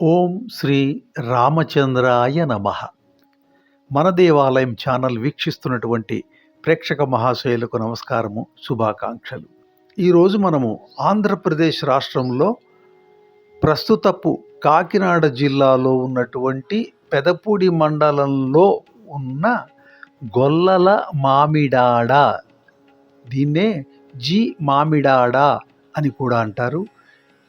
ఓం శ్రీ రామచంద్రాయ నమ. మన దేవాలయం ఛానల్ వీక్షిస్తున్నటువంటి ప్రేక్షక మహాశయులకు నమస్కారము శుభాకాంక్షలు. ఈరోజు మనము ఆంధ్రప్రదేశ్ రాష్ట్రంలో ప్రస్తుతపు కాకినాడ జిల్లాలో ఉన్నటువంటి పెదపూడి మండలంలో ఉన్న గొల్లల మామిడాడ. దీన్నే జి మామిడాడ అని కూడా అంటారు.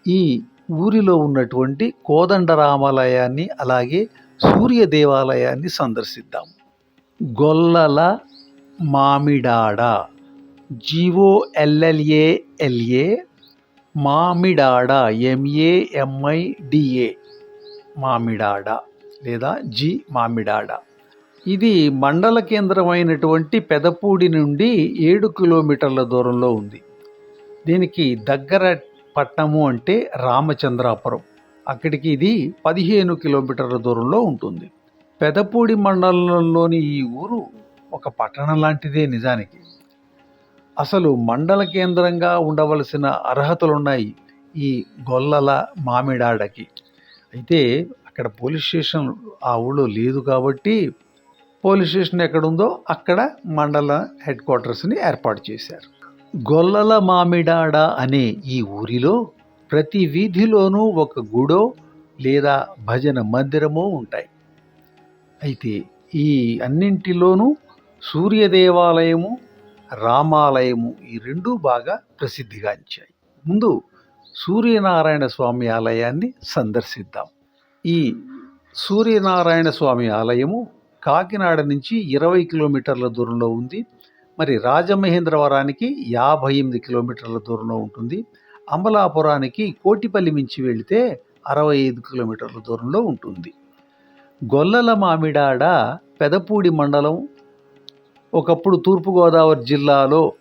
ఈ ఊరిలో ఉన్నటువంటి కోదండరామాలయాన్ని అలాగే సూర్య దేవాలయాన్ని సందర్శిద్దాం. గొల్లల మామిడాడ. జిఓఎల్ఎల్ఏఎల్ఏ మామిడాడ. ఎంఏఎంఐడిఏ మామిడాడ లేదా జి మామిడాడ. ఇది మండల కేంద్రమైనటువంటి పెదపూడి నుండి ఏడు కిలోమీటర్ల దూరంలో ఉంది. దీనికి దగ్గర పట్టణము అంటే రామచంద్రాపురం. అక్కడికి ఇది పదిహేను కిలోమీటర్ల దూరంలో ఉంటుంది. పెదపూడి మండలంలోని ఈ ఊరు ఒక పట్టణం లాంటిదే నిజానికి. అసలు మండల కేంద్రంగా ఉండవలసిన అర్హతలున్నాయి ఈ గొల్లల మామిడాడకి. అయితే అక్కడ పోలీస్ స్టేషన్ ఆ ఊళ్ళో లేదు కాబట్టి పోలీస్ స్టేషన్ ఎక్కడుందో అక్కడ మండల హెడ్ క్వార్టర్స్ని ఏర్పాటు చేశారు. గొల్లల మామిడాడ అనే ఈ ఊరిలో ప్రతి వీధిలోనూ ఒక గుడో లేదా భజన మందిరమో ఉంటాయి. అయితే ఈ అన్నింటిలోనూ సూర్య దేవాలయము రామాలయము ఈ రెండూ బాగా ప్రసిద్ధిగాంచాయి. ముందు సూర్యనారాయణ స్వామి ఆలయాన్ని సందర్శిద్దాం. ఈ సూర్యనారాయణ స్వామి ఆలయము కాకినాడ నుంచి ఇరవై కిలోమీటర్ల దూరంలో ఉంది. మరి రాజమహేంద్రవరానికి యాభై ఎనిమిది కిలోమీటర్ల దూరంలో ఉంటుంది. అమలాపురానికి కోటిపల్లి మించి వెళితే అరవై ఐదు కిలోమీటర్ల దూరంలో ఉంటుంది. గొల్లల మామిడాడ పెదపూడి మండలం ఒకప్పుడు తూర్పుగోదావరి జిల్లాలో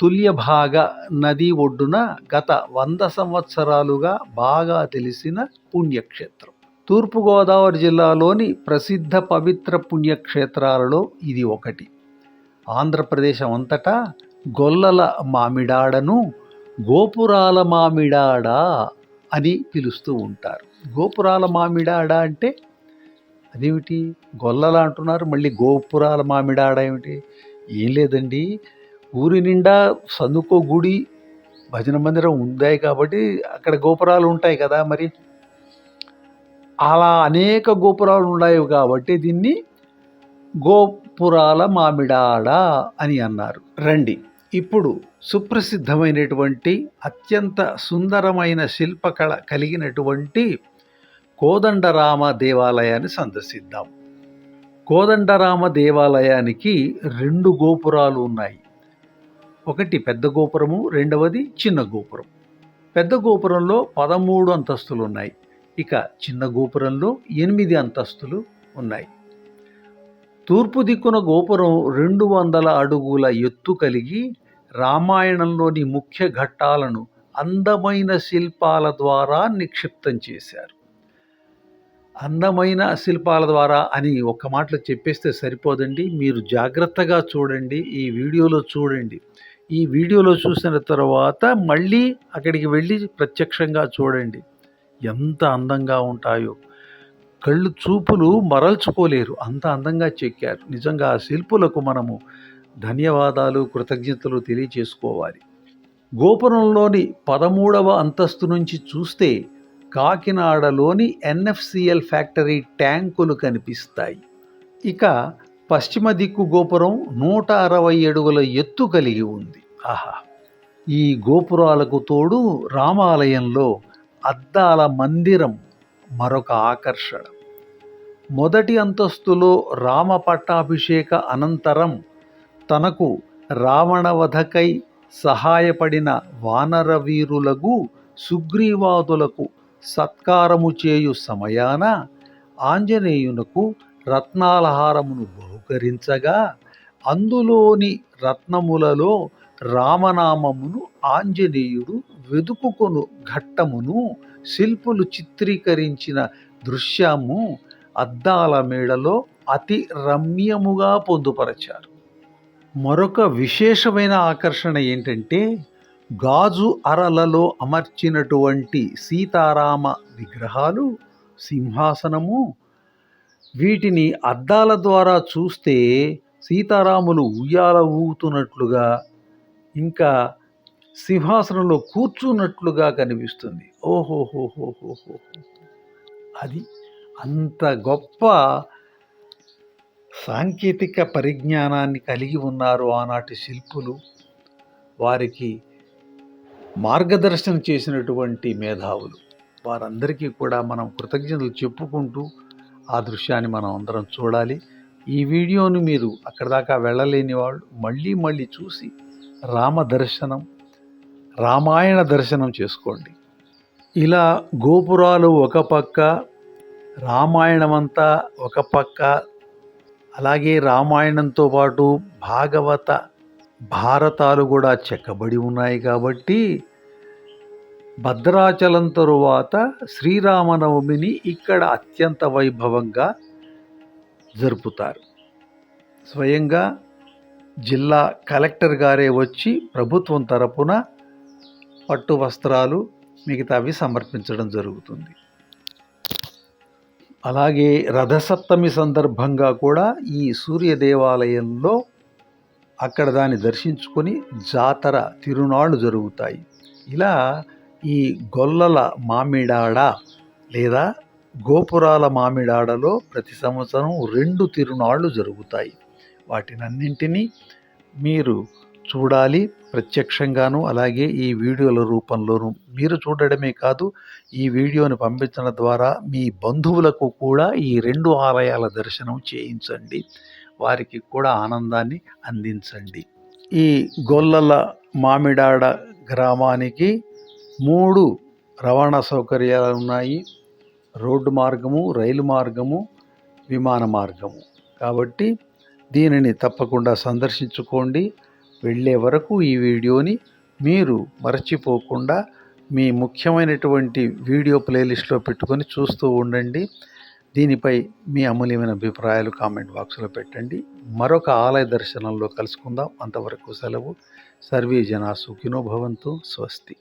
తుల్యభాగ నది ఒడ్డున గత వంద సంవత్సరాలుగా బాగా తెలిసిన పుణ్యక్షేత్రం. తూర్పుగోదావరి జిల్లాలోని ప్రసిద్ధ పవిత్ర పుణ్యక్షేత్రాలలో ఇది ఒకటి. ఆంధ్రప్రదేశం అంతటా గొల్లల మామిడాడను గోపురాల మామిడాడ అని పిలుస్తూ ఉంటారు. గోపురాల మామిడాడ అంటే అదేమిటి? గొల్లల అంటున్నారు మళ్ళీ గోపురాల మామిడాడ ఏమిటి? ఏం లేదండి. ఊరి నిండా సందుకో గుడి భజన మందిరం ఉందాయి కాబట్టి అక్కడ గోపురాలు ఉంటాయి కదా మరి. అలా అనేక గోపురాలు ఉన్నాయి కాబట్టి దీన్ని గోపురాల మామిడాడ అని అన్నారు. రండి. ఇప్పుడు సుప్రసిద్ధమైనటువంటి అత్యంత సుందరమైన శిల్పకళ కలిగినటువంటి కోదండరామ దేవాలయాన్ని సందర్శిద్దాం. కోదండరామ దేవాలయానికి రెండు గోపురాలు ఉన్నాయి. ఒకటి పెద్ద గోపురము రెండవది చిన్న గోపురం. పెద్ద గోపురంలో పదమూడు అంతస్తులు ఉన్నాయి. ఇక చిన్న గోపురంలో ఎనిమిది అంతస్తులు ఉన్నాయి. తూర్పు దిక్కున గోపురం రెండు వందల అడుగుల ఎత్తు కలిగి రామాయణంలోని ముఖ్య ఘట్టాలను అందమైన శిల్పాల ద్వారా నిక్షిప్తం చేశారు. అందమైన శిల్పాల ద్వారా అని ఒక మాటలో చెప్పేస్తే సరిపోదండి. మీరు జాగ్రత్తగా చూడండి ఈ వీడియోలో చూడండి. ఈ వీడియోలో చూసిన తర్వాత మళ్ళీ అక్కడికి వెళ్ళి ప్రత్యక్షంగా చూడండి. ఎంత అందంగా ఉంటాయో. కళ్ళు చూపులు మరల్చుకోలేరు. అంత అందంగా చెక్కారు. నిజంగా ఆ శిల్పులకు మనము ధన్యవాదాలు కృతజ్ఞతలు తెలియచేసుకోవాలి. గోపురంలోని పదమూడవ అంతస్తు నుంచి చూస్తే కాకినాడలోని ఎన్ఎఫ్సిఎల్ ఫ్యాక్టరీ ట్యాంకులు కనిపిస్తాయి. ఇక పశ్చిమ దిక్కు గోపురం నూట అరవై అడుగుల ఎత్తు కలిగి ఉంది. ఆహా! ఈ గోపురాలకు తోడు రామాలయంలో అద్దాల మందిరం మరొక ఆకర్షణ. మొదటి అంతస్తులో రామ పట్టాభిషేక అనంతరం తనకు రావణవధకై సహాయపడిన వానరవీరులకు సుగ్రీవాదులకు సత్కారము చేయు సమయాన ఆంజనేయునకు రత్నాలహారమును బహుకరించగా అందులోని రత్నములలో రామనామమును ఆంజనేయుడు వెదుకుకొను ఘట్టమును శిల్పులు చిత్రీకరించిన దృశ్యము అద్దాల మేడలో అతి రమ్యముగా పొందుపరచారు. మరొక విశేషమైన ఆకర్షణ ఏంటంటే గాజు అరలలో అమర్చినటువంటి సీతారామ విగ్రహాలు సింహాసనము వీటిని అద్దాల ద్వారా చూస్తే సీతారాములు ఉయ్యాల ఊగుతున్నట్లుగా ఇంకా సింహాసనంలో కూర్చున్నట్లుగా కనిపిస్తుంది. ఓహోహోహోహోహో అది అంత గొప్ప సాంకేతిక పరిజ్ఞానాన్ని కలిగి ఉన్నారు ఆనాటి శిల్పులు. వారికి మార్గదర్శనం చేసినటువంటి మేధావులు. వారందరికీ కూడా మనం కృతజ్ఞతలు చెప్పుకుంటూ ఆ దృశ్యాన్ని మనం అందరం చూడాలి. ఈ వీడియోను మీరు అక్కడ దాకా వెళ్ళలేని వాళ్ళు మళ్ళీ మళ్ళీ చూసి రామ దర్శనం రామాయణ దర్శనం చేసుకోండి. ఇలా గోపురాలు ఒక పక్క రామాయణమంతా ఒక పక్క అలాగే రామాయణంతో పాటు భాగవత భారతాలు కూడా చెక్కబడి ఉన్నాయి కాబట్టి భద్రాచలం తరువాత శ్రీరామనవమిని ఇక్కడ అత్యంత వైభవంగా జరుపుతారు. స్వయంగా జిల్లా కలెక్టర్ గారే వచ్చి ప్రభుత్వం తరపున పట్టు వస్త్రాలు మిగతావి సమర్పించడం జరుగుతుంది. అలాగే రథసప్తమి సందర్భంగా కూడా ఈ సూర్య దేవాలయంలో అక్కడ దాన్ని దర్శించుకొని జాతర తిరునాళ్ళు జరుగుతాయి. ఇలా ఈ గొల్లల మామిడాడ లేదా గోపురాల మామిడాడలో ప్రతి సంవత్సరం రెండు తిరునాళ్ళు జరుగుతాయి. వాటినన్నింటినీ మీరు చూడాలి ప్రత్యక్షంగాను అలాగే ఈ వీడియోల రూపంలోనూ మీరు చూడడమే కాదు ఈ వీడియోని పంపించడం ద్వారా మీ బంధువులకు కూడా ఈ రెండు ఆలయాల దర్శనం చేయించండి. వారికి కూడా ఆనందాన్ని అందించండి. ఈ గొల్లల మామిడాడ గ్రామానికి మూడు రవాణా సౌకర్యాలు ఉన్నాయి. రోడ్డు మార్గము రైలు మార్గము విమాన మార్గము. కాబట్టి దీనిని తప్పకుండా సందర్శించుకోండి. వెళ్ళే వరకు ఈ వీడియోని మీరు మరచిపోకుండా మీ ముఖ్యమైనటువంటి వీడియో ప్లేలిస్ట్లో పెట్టుకొని చూస్తూ ఉండండి. దీనిపై మీ అమూల్యమైన అభిప్రాయాలు కామెంట్ బాక్స్లో పెట్టండి. మరొక ఆలయ దర్శనంలో కలుసుకుందాం. అంతవరకు సెలవు. సర్వే జనా సుఖినో భవంతు. స్వస్తి.